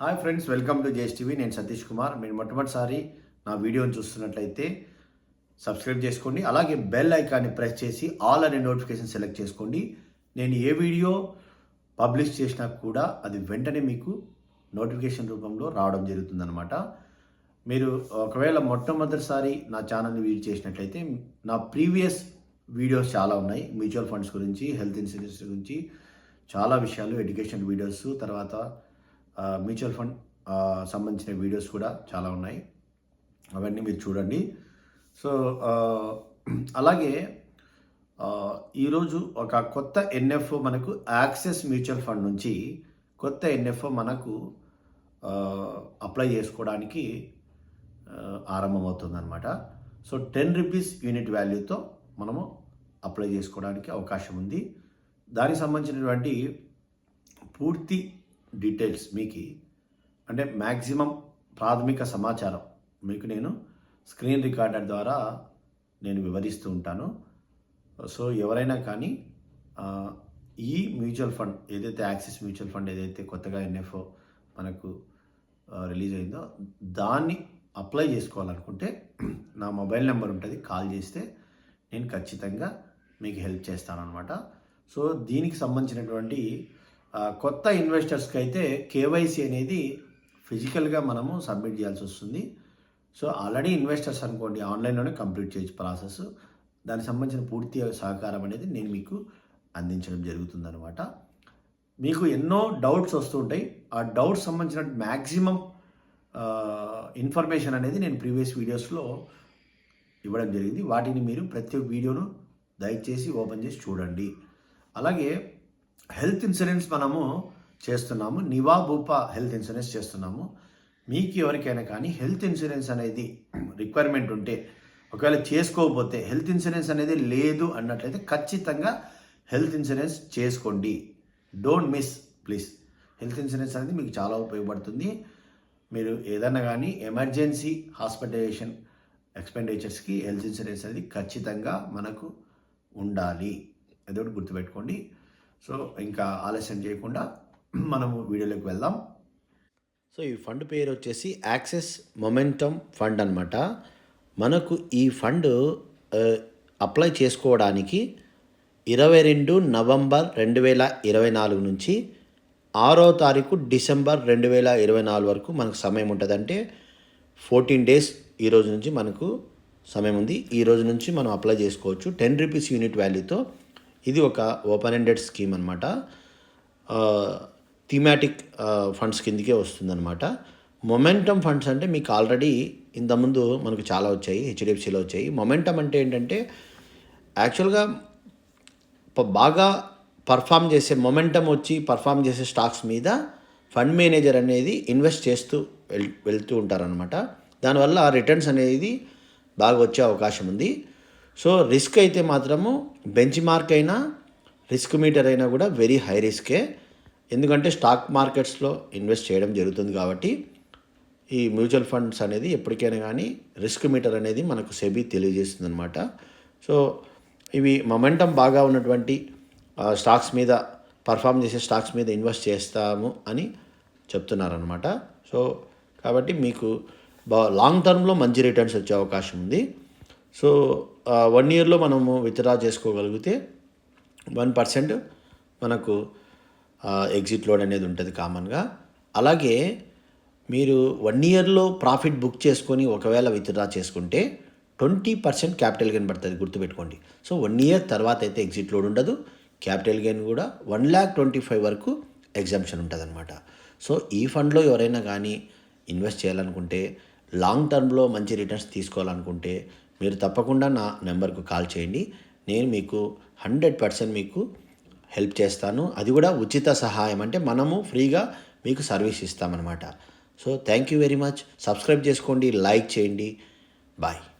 Hi friends welcome to JS TV. నేను సతీష్ కుమార్. మీరు మొట్టమొదటిసారి నా వీడియోని చూస్తున్నట్లయితే సబ్స్క్రైబ్ చేసుకోండి. అలాగే బెల్ ఐకాన్ని ప్రెస్ చేసి ఆల్ అనే నోటిఫికేషన్ సెలెక్ట్ చేసుకోండి. నేను ఏ వీడియో పబ్లిష్ చేసినా కూడా అది వెంటనే మీకు నోటిఫికేషన్ రూపంలో రావడం జరుగుతుందన్నమాట. మీరు ఒకవేళ మొట్టమొదటిసారి నా ఛానల్ని విజిట్ చేసినట్లయితే నా ప్రీవియస్ వీడియోస్ చాలా ఉన్నాయి. మ్యూచువల్ ఫండ్స్ గురించి హెల్త్ ఇన్సూరెన్స్ గురించి చాలా విషయాలు ఎడ్యుకేషన్ వీడియోస్ తర్వాత మ్యూచువల్ ఫండ్ సంబంధించిన వీడియోస్ కూడా చాలా ఉన్నాయి. అవన్నీ మీరు చూడండి. సో అలాగే ఈరోజు ఒక కొత్త ఎన్ఎఫ్ఓ మనకు యాక్సెస్ మ్యూచువల్ ఫండ్ నుంచి కొత్త ఎన్ఎఫ్ఓ మనకు అప్లై చేసుకోవడానికి ఆరంభమవుతుందన్నమాట. సో టెన్ రూపీస్ యూనిట్ వాల్యూతో మనము అప్లై చేసుకోవడానికి అవకాశం ఉంది. దానికి సంబంధించినటువంటి పూర్తి డీటెయిల్స్ మీకు. అంటే మ్యాక్సిమం ప్రాథమిక సమాచారం మీకు నేను స్క్రీన్ రికార్డర్ ద్వారా నేను వివరిస్తూ ఉంటాను. సో ఎవరైనా కానీ ఈ మ్యూచువల్ ఫండ్ ఏదైతే యాక్సిస్ మ్యూచువల్ ఫండ్ ఏదైతే కొత్తగా ఎన్ఎఫ్ఓ మనకు రిలీజ్ అయిందో దాన్ని అప్లై చేసుకోవాలనుకుంటే నా మొబైల్ నెంబర్ ఉంటుంది కాల్ చేస్తే నేను ఖచ్చితంగా మీకు హెల్ప్ చేస్తానన్నమాట. సో దీనికి సంబంధించినటువంటి కొత్త ఇన్వెస్టర్స్కి అయితే కేవైసీ అనేది ఫిజికల్గా మనము సబ్మిట్ చేయాల్సి వస్తుంది. సో ఆల్రెడీ ఇన్వెస్టర్స్ అనుకోండి ఆన్లైన్లోనే కంప్లీట్ చేయొచ్చు ప్రాసెస్. దానికి సంబంధించిన పూర్తి సహకారం అనేది నేను మీకు అందించడం జరుగుతుందనమాట మీకు ఎన్నో డౌట్స్ వస్తుంటాయి ఆ డౌట్స్ సంబంధించిన మ్యాక్సిమం ఇన్ఫర్మేషన్ అనేది నేను ప్రీవియస్ వీడియోస్లో ఇవ్వడం జరిగింది. వాటిని మీరు ప్రతి ఒక్క వీడియోను దయచేసి ఓపెన్ చేసి చూడండి. అలాగే హెల్త్ ఇన్సూరెన్స్ మనము చేస్తున్నాము నివా భూపా హెల్త్ ఇన్సూరెన్స్ చేస్తున్నాము. మీకు ఎవరికైనా కానీ హెల్త్ ఇన్సూరెన్స్ అనేది రిక్వైర్మెంట్ ఉంటే ఒకవేళ చేసుకోకపోతే హెల్త్ ఇన్సూరెన్స్ అనేది లేదు అన్నట్లయితే ఖచ్చితంగా హెల్త్ ఇన్సూరెన్స్ చేసుకోండి. Don't miss please health insurance అనేది మీకు చాలా ఉపయోగపడుతుంది. మీరు ఏదైనా కానీ ఎమర్జెన్సీ హాస్పిటలైజేషన్ ఎక్స్పెండిచర్స్కి హెల్త్ ఇన్సూరెన్స్ అనేది ఖచ్చితంగా మనకు ఉండాలి. అదొకటి గుర్తుపెట్టుకోండి. సో ఇంకా ఆలస్యం చేయకుండా మనము వీడియోలోకి వెళ్దాం. సో ఈ ఫండ్ పేరు వచ్చేసి యాక్సెస్ మొమెంటమ్ ఫండ్ అనమాట మనకు ఈ ఫండ్ అప్లై చేసుకోవడానికి ఇరవై రెండు నవంబర్ రెండు వేల ఇరవై నాలుగు నుంచి ఆరో తారీఖు డిసెంబర్ రెండు వేల ఇరవై నాలుగు వరకు మనకు సమయం ఉంటుంది. అంటే ఫోర్టీన్ డేస్ ఈ రోజు నుంచి మనకు సమయం ఉంది. ఈ రోజు నుంచి మనం అప్లై చేసుకోవచ్చు. టెన్ రూపీస్ యూనిట్ వాల్యూతో ఇది ఒక ఓపెన్ ఎండెడ్ స్కీమ్ అనమాట థీమాటిక్ ఫండ్స్ కిందకే వస్తుందన్నమాట. మొమెంటమ్ ఫండ్స్ అంటే మీకు ఆల్రెడీ ఇంతకుముందు మనకు చాలా వచ్చాయి హెచ్డిఎఫ్సిలో వచ్చాయి. మొమెంటమ్ అంటే ఏంటంటే యాక్చువల్గా బాగా పర్ఫామ్ చేసే మొమెంటమ్ వచ్చి పర్ఫామ్ చేసే స్టాక్స్ మీద ఫండ్ మేనేజర్ అనేది ఇన్వెస్ట్ చేస్తూ వెల్ వెళ్తూ ఉంటారనమాట దానివల్ల రిటర్న్స్ అనేది బాగా వచ్చే అవకాశం ఉంది. సో రిస్క్ అయితే మాత్రము బెంచ్ మార్క్ అయినా రిస్క్ మీటర్ అయినా కూడా వెరీ హై రిస్కే. ఎందుకంటే స్టాక్ మార్కెట్స్లో ఇన్వెస్ట్ చేయడం జరుగుతుంది కాబట్టి ఈ మ్యూచువల్ ఫండ్స్ అనేది ఎప్పటికైనా కానీ రిస్క్ మీటర్ అనేది మనకు సెబీ తెలియజేస్తుంది అనమాట సో ఇవి మొమెంటం బాగా ఉన్నటువంటి స్టాక్స్ మీద పర్ఫామ్ చేసే స్టాక్స్ మీద ఇన్వెస్ట్ చేస్తాము అని చెప్తున్నారనమాట సో కాబట్టి మీకు బా లాంగ్ టర్మ్లో మంచి రిటర్న్స్ వచ్చే అవకాశం ఉంది. సో వన్ ఇయర్లో మనము విత్డ్రా చేసుకోగలిగితే వన్ పర్సెంట్ మనకు ఎగ్జిట్ లోడ్ అనేది ఉంటుంది కామన్గా అలాగే మీరు వన్ ఇయర్లో ప్రాఫిట్ బుక్ చేసుకొని ఒకవేళ విత్డ్రా చేసుకుంటే ట్వంటీ పర్సెంట్ క్యాపిటల్ గెయిన్ పడుతుంది గుర్తుపెట్టుకోండి. సో వన్ ఇయర్ తర్వాత అయితే ఎగ్జిట్ లోడ్ ఉండదు. క్యాపిటల్ గెయిన్ కూడా వన్ ల్యాక్ ట్వంటీ ఫైవ్ వరకు ఎగ్జామ్షన్ ఉంటుంది అనమాట సో ఈ ఫండ్లో ఎవరైనా కానీ ఇన్వెస్ట్ చేయాలనుకుంటే లాంగ్ టర్మ్లో మంచి రిటర్న్స్ తీసుకోవాలనుకుంటే మీరు తప్పకుండా నా నెంబర్కు కాల్ చేయండి. నేను మీకు హండ్రెడ్ పర్సెంట్ మీకు హెల్ప్ చేస్తాను. అది కూడా ఉచిత సహాయం. అంటే మనము ఫ్రీగా మీకు service ఇస్తామన్నమాట. So thank you very much. Subscribe చేసుకోండి లైక్ చేయండి. బాయ్.